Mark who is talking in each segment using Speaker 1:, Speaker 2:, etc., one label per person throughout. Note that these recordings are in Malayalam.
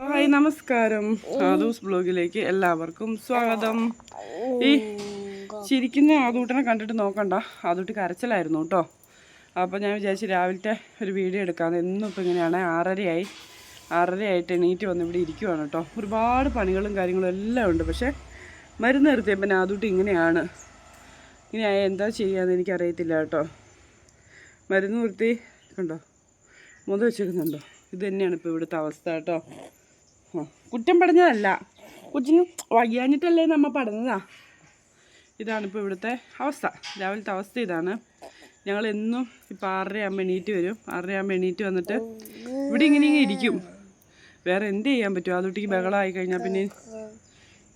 Speaker 1: ഹായ് നമസ്കാരം. ആദൂസ് ബ്ലോഗിലേക്ക് എല്ലാവർക്കും സ്വാഗതം. ഈ ചിരിക്കുന്ന ആദൂട്ടിനെ കണ്ടിട്ട് നോക്കണ്ട. ആദൂട്ടി കരച്ചിലായിരുന്നു കേട്ടോ. അപ്പോൾ ഞാൻ വിചാരിച്ചു രാവിലത്തെ ഒരു വീഡിയോ എടുക്കാമെന്ന് എന്നും ഇപ്പം ഇങ്ങനെയാണ് ആറരയായി. ആറരയായിട്ട് എണീറ്റ് വന്ന് ഇവിടെ ഇരിക്കുവാണ് കേട്ടോ. ഒരുപാട് പണികളും കാര്യങ്ങളും എല്ലാം ഉണ്ട്. പക്ഷേ മരുന്ന് നിർത്തിയപ്പോൾ ആദൂട്ടി ഇങ്ങനെയാണ്. ഇനി എന്താ ചെയ്യാന്ന് എനിക്കറിയത്തില്ല കേട്ടോ. മരുന്ന് നിർത്തി കണ്ടോ? മുത വെച്ചേക്കുന്നുണ്ടോ? ഇത് തന്നെയാണ് ഇപ്പോൾ ഇവിടുത്തെ അവസ്ഥ കേട്ടോ. കുറ്റം പറഞ്ഞതല്ല. കൊച്ചിന് വയ്യാഞ്ഞിട്ടല്ലേ നമ്മൾ പടന്നതാ. ഇതാണിപ്പോൾ ഇവിടുത്തെ അവസ്ഥ. രാവിലത്തെ അവസ്ഥ ഇതാണ്. ഞങ്ങൾ എന്നും ഇപ്പോൾ ആറരയാകുമ്പോൾ എണീറ്റ് വരും. ആറരയാകുമ്പോൾ എണീറ്റ് വന്നിട്ട് ഇവിടെ ഇങ്ങനെ ഇങ്ങനെ ഇരിക്കും. വേറെ എന്ത് ചെയ്യാൻ പറ്റും? അതുട്ടിക്ക് ബഹളമായി കഴിഞ്ഞാൽ പിന്നെ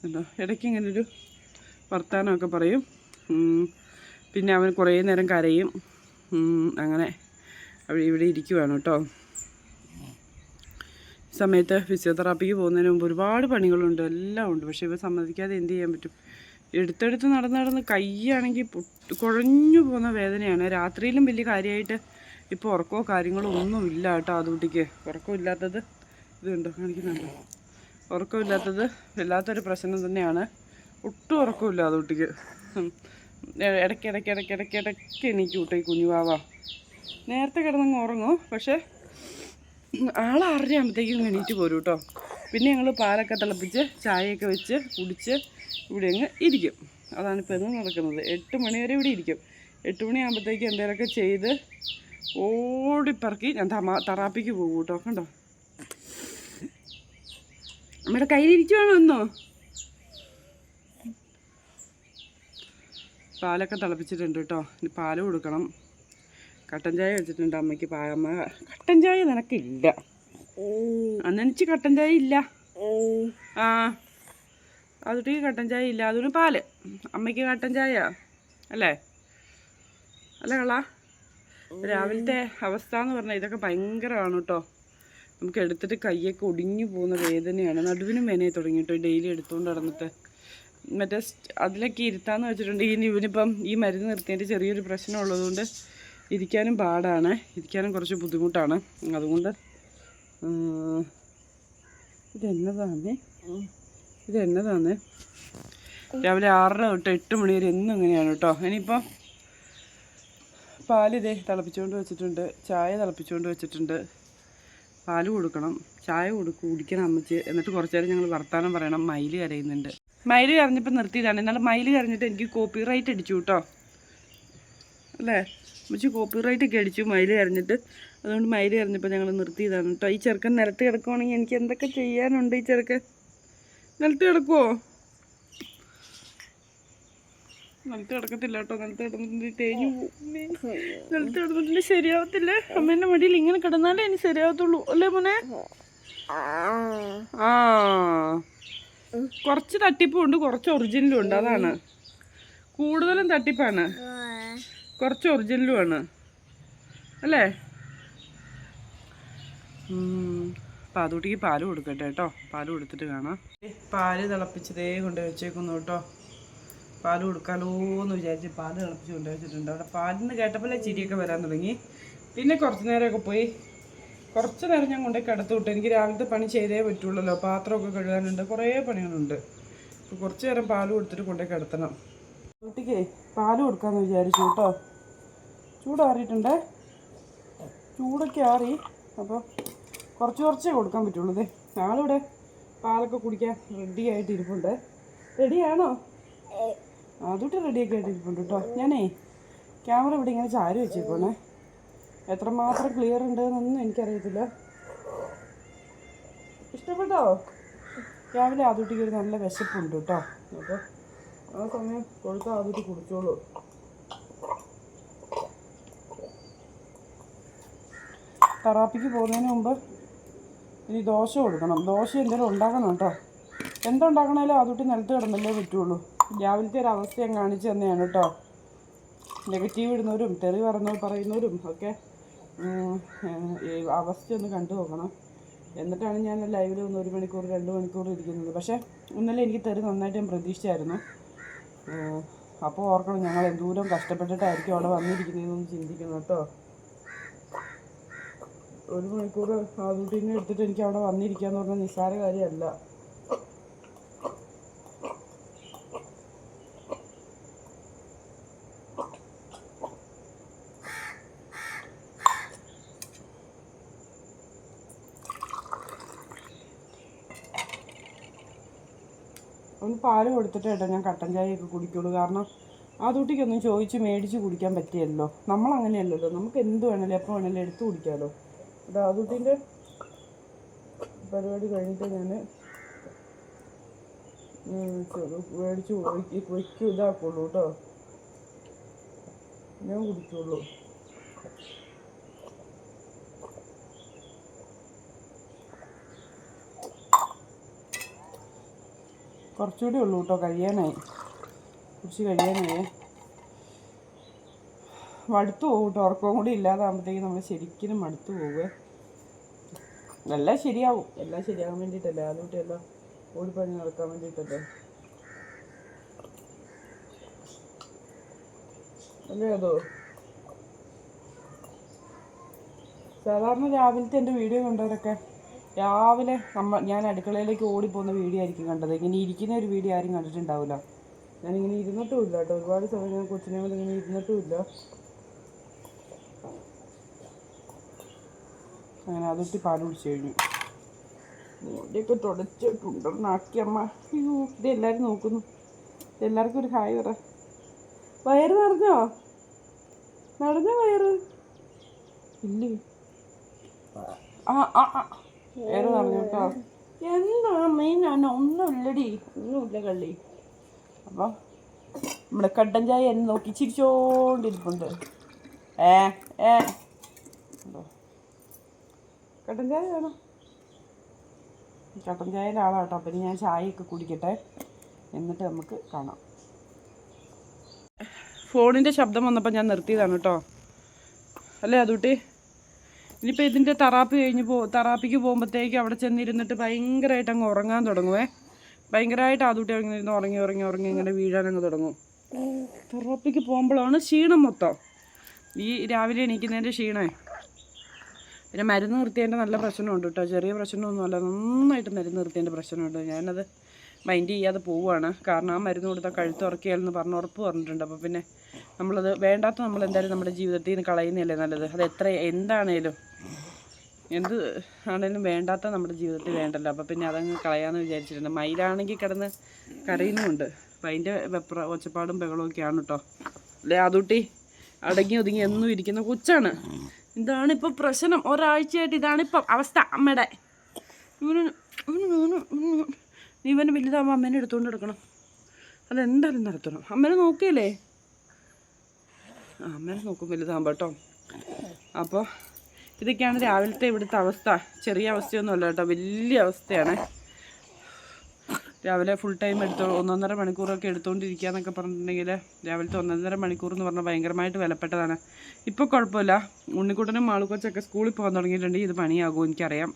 Speaker 1: ഉണ്ടോ ഇടയ്ക്ക് ഇങ്ങനെ ഒരു വർത്തമാനമൊക്കെ പറയും. പിന്നെ അവൻ കുറേ നേരം കരയും. അങ്ങനെ അവിടെ ഇവിടെ ഇരിക്കുവാണ് കേട്ടോ. സമയത്ത് ഫിസിയോതെറാപ്പിക്ക് പോകുന്നതിന് മുമ്പ് ഒരുപാട് പണികളുണ്ട് എല്ലാം ഉണ്ട്. പക്ഷേ ഇവ സമ്മതിക്കാതെ എന്ത് ചെയ്യാൻ പറ്റും? എടുത്തെടുത്ത് നടന്ന് നടന്ന് കൈയാണെങ്കിൽ കുഴഞ്ഞു പോകുന്ന വേദനയാണ്. രാത്രിയിലും വലിയ കാര്യമായിട്ട് ഇപ്പോൾ ഉറക്കമോ കാര്യങ്ങളോ ഒന്നും ഇല്ല കേട്ടോ അതുകുട്ടിക്ക് ഉറക്കമില്ലാത്തത് ഇതുണ്ടോ? കാണിക്കുന്നുണ്ടോ. ഉറക്കമില്ലാത്തത് വല്ലാത്തൊരു പ്രശ്നം തന്നെയാണ്. ഒട്ടും ഉറക്കമില്ല അതുകുട്ടിക്ക് ഇടയ്ക്ക് ഇടയ്ക്ക് ഇടയ്ക്ക് ഇടയ്ക്ക് ഇടയ്ക്ക് എനിക്ക് കുട്ടി കുഞ്ഞുവാവ നേരത്തെ കിടന്നങ്ങ് ഉറങ്ങും. പക്ഷേ ആൾ ആറരയാകുമ്പോഴത്തേക്കും എണീറ്റ് പോരും കേട്ടോ പിന്നെ ഞങ്ങൾ പാലൊക്കെ തിളപ്പിച്ച് ചായയൊക്കെ വെച്ച് കുടിച്ച് ഇവിടെ അങ്ങ് ഇരിക്കും. അതാണ് ഇപ്പോൾ ഇന്ന് നടക്കുന്നത്. എട്ട് മണി വരെ ഇവിടെ ഇരിക്കും. എട്ട് മണിയാകുമ്പോഴത്തേക്ക് എന്തെങ്കിലുമൊക്കെ ചെയ്ത് ഓടിപ്പറക്കി ഞാൻ തമാ തറാപ്പിക്ക് പോകും കേട്ടോ. കണ്ടോ? നമ്മുടെ കയ്യിലിരിക്കുവാണോ ഒന്നോ പാലൊക്കെ തിളപ്പിച്ചിട്ടുണ്ട് കേട്ടോ. ഇനി പാൽ കൊടുക്കണം. കട്ടൻ ചായ വെച്ചിട്ടുണ്ട് അമ്മയ്ക്ക് അമ്മ കട്ടൻ ചായ നിനക്കില്ല. അന്നെനിച്ച് കട്ടൻ ചായ ഇല്ല? ആ അതുട്ടിക്ക് കട്ടൻ ചായ ഇല്ല. അതിന് പാൽ. അമ്മയ്ക്ക് കട്ടൻ ചായ അല്ലേ? അല്ലേ കള രാവിലത്തെ അവസ്ഥ എന്ന് പറഞ്ഞാൽ ഇതൊക്കെ ഭയങ്കരമാണ് കേട്ടോ. നമുക്ക് എടുത്തിട്ട് കയ്യൊക്കെ ഒടിഞ്ഞു പോകുന്ന വേദനയാണ്. നടുവിനും വേനയെ തുടങ്ങി കേട്ടോ ഡെയിലി എടുത്തുകൊണ്ട് നടന്നിട്ട്. മറ്റേ അതിലൊക്കെ ഇരുത്താന്ന് വെച്ചിട്ടുണ്ടെങ്കിൽ ഇവനിപ്പം ഈ മരുന്ന് നിർത്തിയതിന്റെ ചെറിയൊരു പ്രശ്നം ഉള്ളതുകൊണ്ട് ഇരിക്കാനും പാടാണ്. ഇരിക്കാനും കുറച്ച് ബുദ്ധിമുട്ടാണ്. അതുകൊണ്ട് ഇതെന്നതാണ് ഇതെന്നതാന്നേ? രാവിലെ ആറര തൊട്ട് എട്ട് മണി വരെ എന്നും ഇങ്ങനെയാണ് കേട്ടോ ഇനിയിപ്പോൾ പാൽ തിളപ്പിച്ചുകൊണ്ട് വെച്ചിട്ടുണ്ട്. ചായ തിളപ്പിച്ചുകൊണ്ട് വെച്ചിട്ടുണ്ട്. പാൽ കൊടുക്കണം. ചായ കൊടുക്കും കുടിക്കണം അമ്മച്ച്. എന്നിട്ട് കുറച്ച് നേരം ഞങ്ങൾ വർത്തമാനം പറയണം. മയിൽ കരയുന്നുണ്ട്. മയിൽ കരഞ്ഞപ്പോൾ നിർത്തിയതാണ്. എന്നാൽ മയിൽ കരഞ്ഞിട്ട് എനിക്ക് കോപ്പി റൈറ്റ് അടിച്ചു കേട്ടോ അല്ലേ? അമ്മച്ചി കോപ്പി റൈറ്റ് ഒക്കെ അടിച്ചു മയിൽ എറിഞ്ഞിട്ട്. അതുകൊണ്ട് മയിൽ എറിഞ്ഞപ്പോൾ ഞങ്ങൾ നിർത്തിയതാണ് കേട്ടോ ഈ ചെറുക്കൻ നിലത്ത് കിടക്കുവാണെങ്കിൽ എനിക്ക് എന്തൊക്കെ ചെയ്യാനുണ്ട് ഈ ചെറുക്കൻ? നിലത്ത് കിടക്കുവോ? നിലത്ത് കിടക്കത്തില്ല കേട്ടോ നിലത്ത് കിടന്നിട്ട് തേഞ്ഞു നിലത്ത് കിടന്നിട്ട് ശരിയാവത്തില്ല. അമ്മേന്റെ മടിയിൽ ഇങ്ങനെ കിടന്നാലേ ഇനി ശരിയാവത്തുള്ളൂ. അല്ലേ മോനെ? ആ. കുറച്ച് തട്ടിപ്പും ഉണ്ട് കുറച്ച് ഒറിജിനലും ഉണ്ട്. അതാണ്. കൂടുതലും തട്ടിപ്പാണ്. കുറച്ച് ഒറിജിനലും ആണ്. അല്ലേ? അപ്പം അതുകൂട്ടിക്ക് പാൽ കൊടുക്കട്ടെ കേട്ടോ. പാൽ കൊടുത്തിട്ട് കാണാം. പാൽ തിളപ്പിച്ചതേ കൊണ്ട് വെച്ചേക്കുന്നു കേട്ടോ. പാൽ കൊടുക്കാലോ എന്ന് വിചാരിച്ച് പാൽ തിളപ്പിച്ച് കൊണ്ട് വെച്ചിട്ടുണ്ട്. അവിടെ പാലിന്ന് കേട്ടപ്പോഴേ ചിരിയൊക്കെ വരാൻ തുടങ്ങി. പിന്നെ കുറച്ച് നേരമൊക്കെ പോയി. കുറച്ച് നേരം ഞാൻ കൊണ്ടേ കിടത്തു വിട്ടു. എനിക്ക് രാവിലത്തെ പണി ചെയ്തേ പറ്റുള്ളല്ലോ. പാത്രമൊക്കെ കഴുകാനുണ്ട്. കുറേ പണികളുണ്ട്. അപ്പോൾ കുറച്ച് നേരം പാൽ കൊടുത്തിട്ട് കൊണ്ടേ കിടത്തണം. കുട്ടിക്ക് പാൽ കൊടുക്കാമെന്ന് വിചാരിച്ചു കേട്ടോ. ചൂടാറിയിട്ടുണ്ടേ ചൂടൊക്കെ ആറി. അപ്പോൾ കുറച്ച് കുറച്ചേ കൊടുക്കാൻ പറ്റുള്ളൂ ആളിവിടെ പാലൊക്കെ കുടിക്കാൻ റെഡി ആയിട്ട് ഇരിപ്പുണ്ട് റെഡിയാണോ അതുകൊണ്ട് റെഡിയൊക്കെ ആയിട്ട് ഇരിപ്പുണ്ട് കേട്ടോ ഞാനേ ക്യാമറ ഇവിടെ ഇങ്ങനെ ചാരി വെച്ചേക്കോണേ എത്രമാത്രം ക്ലിയർ ഉണ്ട് എന്നൊന്നും എനിക്കറിയത്തില്ല. ഇഷ്ടപ്പെട്ടോ? രാവിലെ ആദ്യത്തേക്ക് ഒരു നല്ല വിശപ്പുണ്ട് കേട്ടോ അപ്പോൾ ആ സമയം കൊടുത്താൽ ആദൂട്ടി കുടിച്ചോളൂ. തെറാപ്പിക്ക് പോകുന്നതിന് മുമ്പ് ഇനി ദോശ കൊടുക്കണം. ദോശ എന്തെങ്കിലും ഉണ്ടാക്കണം കേട്ടോ. എന്തുണ്ടാക്കണേലും അതൊട്ട് നിലത്ത് കിടന്നല്ലേ പറ്റുള്ളൂ. രാവിലത്തെ ഒരു അവസ്ഥ ഞാൻ കാണിച്ചു തന്നെയാണ് കേട്ടോ. നെഗറ്റീവ് ഇടുന്നവരും തെറി പറഞ്ഞ പറയുന്നവരും ഒക്കെ ഈ അവസ്ഥ ഒന്ന് കണ്ടു നോക്കണം. എന്നിട്ടാണ് ഞാൻ ലൈവിൽ ഒന്ന് ഒരു മണിക്കൂർ രണ്ട് മണിക്കൂർ ഇരിക്കുന്നത്. പക്ഷേ ഇന്നലെ എനിക്ക് തെറി നന്നായിട്ട് ഞാൻ പ്രതീക്ഷിച്ചായിരുന്നു. അപ്പോൾ ഓർക്കണം ഞങ്ങൾ എന്തോരം കഷ്ടപ്പെട്ടിട്ടായിരിക്കും അവിടെ വന്നിരിക്കുന്നതെന്നൊന്ന് ചിന്തിക്കണം കേട്ടോ. ഒരു മണിക്കൂർ ആ ഡ്യൂട്ടിയിൽ നിന്ന് എടുത്തിട്ട് എനിക്ക് അവിടെ വന്നിരിക്കാന്ന് പറഞ്ഞാൽ നിസ്സാര കാര്യമല്ല. ഒന്ന് പാൽ കൊടുത്തിട്ട് കേട്ടോ ഞാൻ കട്ടൻ ചായയൊക്കെ കുടിക്കുള്ളൂ. കാരണം ആ തൊട്ടിക്കൊന്നും ചോദിച്ച് മേടിച്ച് കുടിക്കാൻ പറ്റിയല്ലോ. നമ്മൾ അങ്ങനെയല്ലല്ലോ നമുക്ക് എന്ത് വേണേലും എപ്പോൾ വേണേലും എടുത്ത് കുടിക്കാമല്ലോ കുട്ടീന്റെ പരിപാടി കഴിഞ്ഞിട്ട് ഞാൻ മേടിച്ച് വയ്ക്കും ഇതാക്കുള്ളൂ കേട്ടോ ഞാൻ കുടിക്കുള്ളൂ കുറച്ചുകൂടി ഉള്ളൂ കേട്ടോ കഴിയാനായി. കുറച്ച് കഴിയാനായേ. മടുത്തു പോകും ഉറക്കവും കൂടി ഇല്ലാതാകുമ്പോഴത്തേക്കും നമ്മൾ ശരിക്കും മടുത്തു പോവുക എല്ലാം ശരിയാവും. എല്ലാം ശരിയാകാൻ വേണ്ടിയിട്ടല്ലേ? അതുകൊണ്ട് എല്ലാം ഓടിപ്പണി നടക്കാൻ വേണ്ടിയിട്ടല്ലേ? അല്ലേ അതോ? സാധാരണ രാവിലത്തെ എന്റെ വീഡിയോ കണ്ടവരൊക്കെ രാവിലെ നമ്മ ഞാൻ അടുക്കളയിലേക്ക് ഓടിപ്പോകുന്ന വീഡിയോ ആയിരിക്കും കണ്ടത്. ഇങ്ങനെ ഇരിക്കുന്ന ഒരു വീഡിയോ ആരും കണ്ടിട്ടുണ്ടാവില്ല. ഞാനിങ്ങനെ ഇരുന്നിട്ടും ഇല്ല കേട്ടോ. ഒരുപാട് സമയം ഞാൻ കൊച്ചിനെ ഇങ്ങനെ ഇരുന്നിട്ടും അങ്ങനെ അതൊട്ടി പാൽ കുടിച്ചു കഴിഞ്ഞു. മുടിയൊക്കെ തുടച്ചിട്ടുണ്ടെന്നാക്കി അമ്മ. അയ്യോ ഇത് എല്ലാവരും നോക്കുന്നു. എല്ലാവർക്കും ഒരു ഹായ് പറ. വയറ് നിറഞ്ഞോ? നടന്നോ വയറ്? ഇല്ലേ? ആ ആ ആ. വയറ് നിറഞ്ഞു കേട്ടോ. എന്താ ഇല്ലടി. ഒന്നുമില്ലടി. ഒന്നുമില്ല കള്ളി. അപ്പോൾ നമ്മുടെ കട്ടൻ ചായ എന്നെ നോക്കി ചിരിച്ചോണ്ടിരിപ്പുണ്ട്. ഏ ഏ? കട്ടൻ ചായ വേണം? കട്ടൻ ചായയുടെ ആളാണ് കേട്ടോ അപ്പം ഞാൻ ചായയൊക്കെ കുടിക്കട്ടെ. എന്നിട്ട് നമുക്ക് കാണാം. ഫോണിന്റെ ശബ്ദം വന്നപ്പോൾ ഞാൻ നിർത്തിയതാണ് കേട്ടോ. അല്ലേ അതുട്ടി? ഇനിയിപ്പോൾ ഇതിന്റെ തെറാപ്പി കഴിഞ്ഞ് പോ തറാപ്പിക്ക് പോകുമ്പോഴത്തേക്ക് അവിടെ ചെന്നിരുന്നിട്ട് ഭയങ്കരമായിട്ട് അങ്ങ് ഉറങ്ങാൻ തുടങ്ങുവേ. ഭയങ്കരമായിട്ട് അതുട്ടി അങ്ങനെ ഇരുന്ന് ഉറങ്ങി ഉറങ്ങി ഉറങ്ങി ഇങ്ങനെ വീഴാനങ്ങ് തുടങ്ങും. തെറാപ്പിക്ക് പോകുമ്പോഴാണ് ക്ഷീണം മൊത്തം. ഈ രാവിലെ എണീക്കുന്നതിന്റെ ക്ഷീണമേ പിന്നെ മരുന്ന് നിർത്തിയതിന്റെ നല്ല പ്രശ്നമുണ്ട് കേട്ടോ. ചെറിയ പ്രശ്നമൊന്നുമല്ല നന്നായിട്ട് മരുന്ന് നിർത്തിയതിന്റെ പ്രശ്നമുണ്ട്. ഞാനത് മൈൻഡ് ചെയ്യാതെ പോവുകയാണ്. കാരണം ആ മരുന്ന് കൊടുത്താൽ കഴുത്ത് ഉറക്കിയാലെന്ന് പറഞ്ഞ് ഉറപ്പ് പറഞ്ഞിട്ടുണ്ട്. അപ്പോൾ പിന്നെ നമ്മളത് വേണ്ടാത്ത നമ്മൾ എന്തായാലും നമ്മുടെ ജീവിതത്തിൽ നിന്ന് കളയുന്നതല്ലേ നല്ലത്? അത് എത്ര എന്താണേലും എന്ത് ആണേലും വേണ്ടാത്ത നമ്മുടെ ജീവിതത്തിൽ വേണ്ടല്ലോ. അപ്പോൾ പിന്നെ അതങ്ങ് കളയാമെന്ന് വിചാരിച്ചിട്ടുണ്ട്. മയിലാണെങ്കിൽ കിടന്ന് കരയുന്നുമുണ്ട്. അപ്പം അതിന്റെ വെപ്ര ഒച്ചപ്പാടും ബഹളമൊക്കെയാണ് കേട്ടോ. അല്ലേ അതുട്ടി അടങ്ങി ഒതുങ്ങി എന്നും ഇരിക്കുന്ന കൊച്ചാണ്. ഇതാണിപ്പോൾ പ്രശ്നം. ഒരാഴ്ചയായിട്ട് ഇതാണ് ഇതാണിപ്പം അവസ്ഥ. അമ്മയുടെ ഇവന് ഇവന് അമ്മേനെ എടുത്തുകൊണ്ട് എടുക്കണം അതെന്തായാലും നടത്തണം. അമ്മേനെ നോക്കിയല്ലേ? അമ്മേനെ നോക്കും വലുതാകുമ്പോൾ കേട്ടോ അപ്പോൾ ഇതൊക്കെയാണ് രാവിലത്തെ ഇവിടുത്തെ അവസ്ഥ. ചെറിയ അവസ്ഥയൊന്നുമല്ല കേട്ടോ വലിയ അവസ്ഥയാണ്. രാവിലെ ഫുൾ ടൈം എടുത്തോ ഒന്നൊന്നര മണിക്കൂറൊക്കെ എടുത്തുകൊണ്ടിരിക്കുക എന്നൊക്കെ പറഞ്ഞിട്ടുണ്ടെങ്കിൽ രാവിലത്തെ ഒന്നൊന്നര മണിക്കൂർ എന്ന് പറഞ്ഞാൽ ഭയങ്കരമായിട്ട് വിലപ്പെട്ടതാണ്. ഇപ്പോൾ കുഴപ്പമില്ല. ഉണ്ണിക്കുട്ടനും മാളുക്കൊച്ചൊക്കെ സ്കൂളിൽ പോകാൻ തുടങ്ങിയിട്ടുണ്ടെങ്കിൽ ഇത് പണിയാകും എനിക്കറിയാം.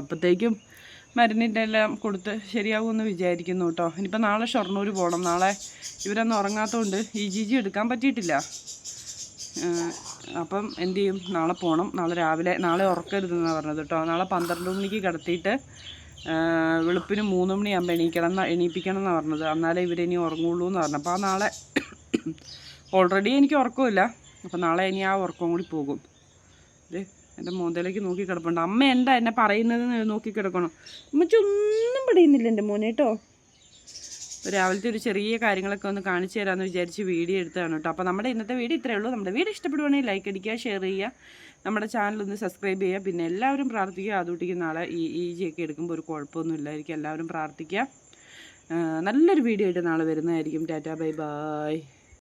Speaker 1: അപ്പോഴത്തേക്കും മരുന്നിന്റെ എല്ലാം കൊടുത്ത് ശരിയാകുമെന്ന് വിചാരിക്കുന്നു കേട്ടോ. ഇനിയിപ്പോൾ നാളെ ഷൊർണൂർ പോകണം നാളെ ഇവരൊന്നും ഉറങ്ങാത്തതുകൊണ്ട് ഇ ജി ജി എടുക്കാൻ പറ്റിയിട്ടില്ല. അപ്പം എന്ത് ചെയ്യും? നാളെ പോകണം നാളെ രാവിലെ നാളെ ഉറക്കരുതെന്നാണ് പറഞ്ഞത് കേട്ടോ. നാളെ പന്ത്രണ്ട് മണിക്ക് കിടത്തിയിട്ട് വെളുപ്പിന് മൂന്ന് മണിയാകുമ്പോൾ എണീക്കണം എണീപ്പിക്കണം എന്നാണ് പറഞ്ഞത്. എന്നാലേ ഇവരിനി ഉറങ്ങുള്ളൂ എന്ന് പറഞ്ഞു അപ്പോൾ ആ നാളെ ഓൾറെഡി എനിക്ക് ഉറക്കമില്ല അപ്പോൾ നാളെ ഇനി ആ ഉറക്കം കൂടി പോകും. ഇത് എന്റെ മോന്തയിലേക്ക് നോക്കി കിടപ്പുണ്ട് അമ്മ എന്താ എന്നെ പറയുന്നത് നോക്കി കിടക്കണം അമ്മച്ചി ഒന്നും പഠിക്കുന്നില്ല എന്റെ മോനെ കേട്ടോ. രാവിലത്തെ ഒരു ചെറിയ കാര്യങ്ങളൊക്കെ ഒന്ന് കാണിച്ചു തരാമെന്ന് വിചാരിച്ച് വീഡിയോ എടുത്തതാണ് കേട്ടോ. അപ്പോൾ നമ്മുടെ ഇന്നത്തെ വീഡിയോ ഇത്രയേ ഉള്ളൂ. നമ്മുടെ വീഡിയോ ഇഷ്ടപ്പെടുവാണെങ്കിൽ ലൈക്ക് അടിക്കുക ഷെയർ ചെയ്യുക. നമ്മുടെ ചാനൽ ഒന്ന് സബ്സ്ക്രൈബ് ചെയ്യുക. പിന്നെ എല്ലാവരും പ്രാർത്ഥിക്കുക. അതുകൂട്ടിക്ക് നാളെ ഈ ഈ ജി ഒക്കെ എടുക്കുമ്പോൾ ഒരു കുഴപ്പമൊന്നും ഇല്ലായിരിക്കും എല്ലാവരും പ്രാർത്ഥിക്കുക. നല്ലൊരു വീഡിയോ ആയിട്ട് നാളെ വരുന്നതായിരിക്കും. Tata bye bye